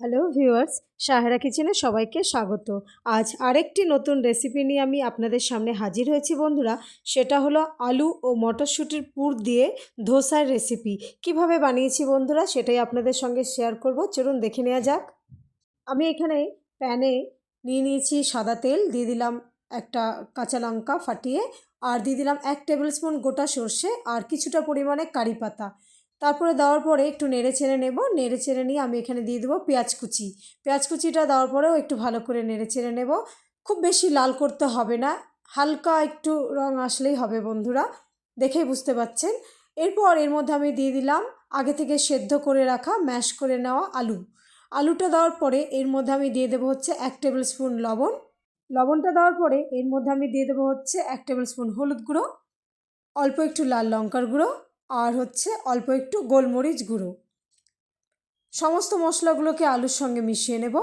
Hello viewers Sahera কিচেনে সবাইকে স্বাগত। আজ আরেকটি নতুন রেসিপি নিয়ে আমি আপনাদের সামনে হাজির হয়েছি, বন্ধুরা। সেটা হলো আলু ও মটরশুঁটির পুর দিয়ে ধোসার রেসিপি কীভাবে বানিয়েছি, বন্ধুরা, সেটাই আপনাদের সঙ্গে শেয়ার করব। চলুন দেখে নেওয়া যাক। আমি এখানে প্যানে নিয়ে নিয়েছি সাদা তেল, দিয়ে দিলাম একটা কাঁচা লঙ্কা ফাটিয়ে, আর দিয়ে দিলাম এক টেবিল স্পুন গোটা সর্ষে, আর কিছুটা পরিমাণে কারি পাতা। তারপরে দেওয়ার পরে একটু নেড়ে চেড়ে নেব। নেড়ে চেড়ে নিয়ে আমি এখানে দিয়ে দেবো পেঁয়াজ কুচি। পেঁয়াজ কুচিটা দেওয়ার পরেও একটু ভালো করে নেড়ে চেড়ে নেব। খুব বেশি লাল করতে হবে না। হালকা একটু রং আসলেই হবে বন্ধুরা। দেখেই বুঝতে পাচ্ছেন? এরপর এর মধ্যে আমি দিয়ে দিলাম আগে থেকে সেদ্ধ করে রাখা, ম্যাশ করে নেওয়া আলু। আলুটা দেওয়ার পরে এর মধ্যে আমি দিয়ে দেবো হচ্ছে এক টেবিল স্পুন লবণ। লবণটা দেওয়ার পরে এর মধ্যে আমি দিয়ে দেবো হচ্ছে এক টেবিল স্পুন হলুদ গুঁড়ো, অল্প একটু লাল লঙ্কার গুঁড়ো আর হচ্ছে অল্প একটু গোলমরিচ গুঁড়ো। সমস্ত মশলাগুলোকে আলুর সঙ্গে মিশিয়ে নেব।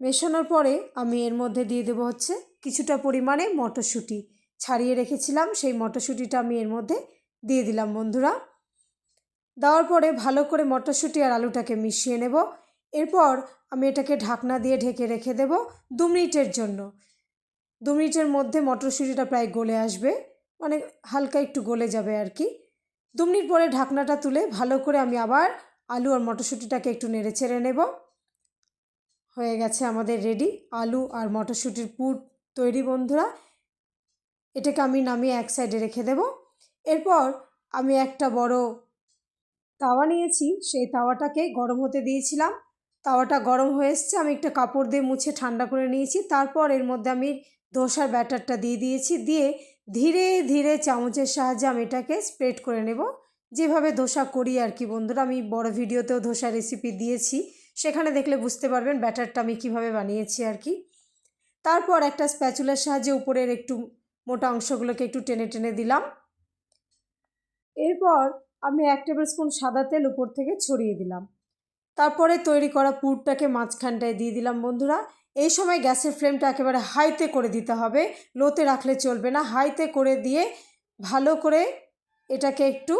মেশানোর পরে আমি এর মধ্যে দিয়ে দেবো হচ্ছে কিছুটা পরিমাণে মটরশুঁটি। ছাড়িয়ে রেখেছিলাম, সেই মটরশুঁটিটা আমি এর মধ্যে দিয়ে দিলাম বন্ধুরা। দেওয়ার পরে ভালো করে মটরশুঁটি আর আলুটাকে মিশিয়ে নেব। এরপর আমি এটাকে ঢাকনা দিয়ে ঢেকে রেখে দেব দু মিনিটের জন্য। দু মিনিটের মধ্যে মটরশুঁটিটা প্রায় গলে আসবে। মানে হালকা একটু গলে যাবে আর কি। দু মিনিট পরে ঢাকনাটা তুলে ভালো করে আমি আবার আলু আর মটরশুঁটিটাকে একটু নেড়ে চেড়ে নেব। হয়ে গেছে আমাদের রেডি আলু আর মটরশুঁটির পুর তৈরি বন্ধুরা। এটাকে আমি নামিয়ে এক সাইডে রেখে দেব। এরপর আমি একটা বড় তাওয়া নিয়েছি, সেই তাওয়াটাকে গরম হতে দিয়েছিলাম। তাওয়াটা গরম হয়ে এসছে, আমি একটা কাপড় দিয়ে মুছে ঠান্ডা করে নিয়েছি। তারপর এর মধ্যে আমি ধোসার ব্যাটারটা দিয়ে দিয়েছি, দিয়ে ধীরে ধীরে চামচের সাহায্যে আমি এটাকে স্প্রেড করে নেব। যেভাবে ধোসা করি আর কি বন্ধুরা, আমি বড় ভিডিওতেও ধোসা রেসিপি দিয়েছি। সেখানে দেখলে বুঝতে পারবেন ব্যাটারটা আমি কীভাবে বানিয়েছি আর কি। তারপর একটা স্প্যাচুলার সাহায্যে উপরের একটু মোটা অংশগুলোকে একটু টেনে টেনে দিলাম। এরপর আমি এক টেবিল স্পুন সাদা তেল উপর থেকে ছড়িয়ে দিলাম। তারপরে তৈরি করা পুরটাকে মাঝখানটায় দিয়ে দিলাম বন্ধুরা। এই সময় গ্যাসের ফ্লেমটা একেবারে হাইতে করে দিতে হবে। লোতে রাখলে চলবে না। হাইতে করে দিয়ে ভালো করে এটাকে একটু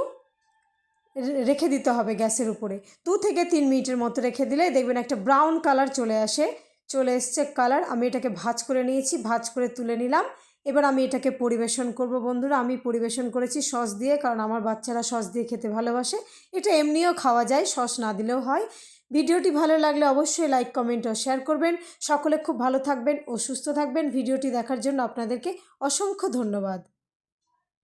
রেখে দিতে হবে গ্যাসের উপরে। দু থেকে তিন মিনিটের মতো রেখে দিলে দেখবেন একটা ব্রাউন কালার চলে আসে। চলে এসছে কালার। আমি এটাকে ভাজ করে নিয়েছি। ভাজ করে তুলে নিলাম। এবার আমি এটাকে পরিবেশন করব, বন্ধুরা। আমি পরিবেশন করেছি সস দিয়ে, কারণ আমার বাচ্চারা সস দিয়ে খেতে ভালোবাসে। এটা এমনিও খাওয়া যায়, সস না দিলেও হয়। ভিডিওটি ভালো লাগলে অবশ্যই লাইক, কমেন্ট ও শেয়ার করবেন। সকলে খুব ভালো থাকবেন ও সুস্থ থাকবেন। ভিডিওটি দেখার জন্য আপনাদেরকে অসংখ্য ধন্যবাদ।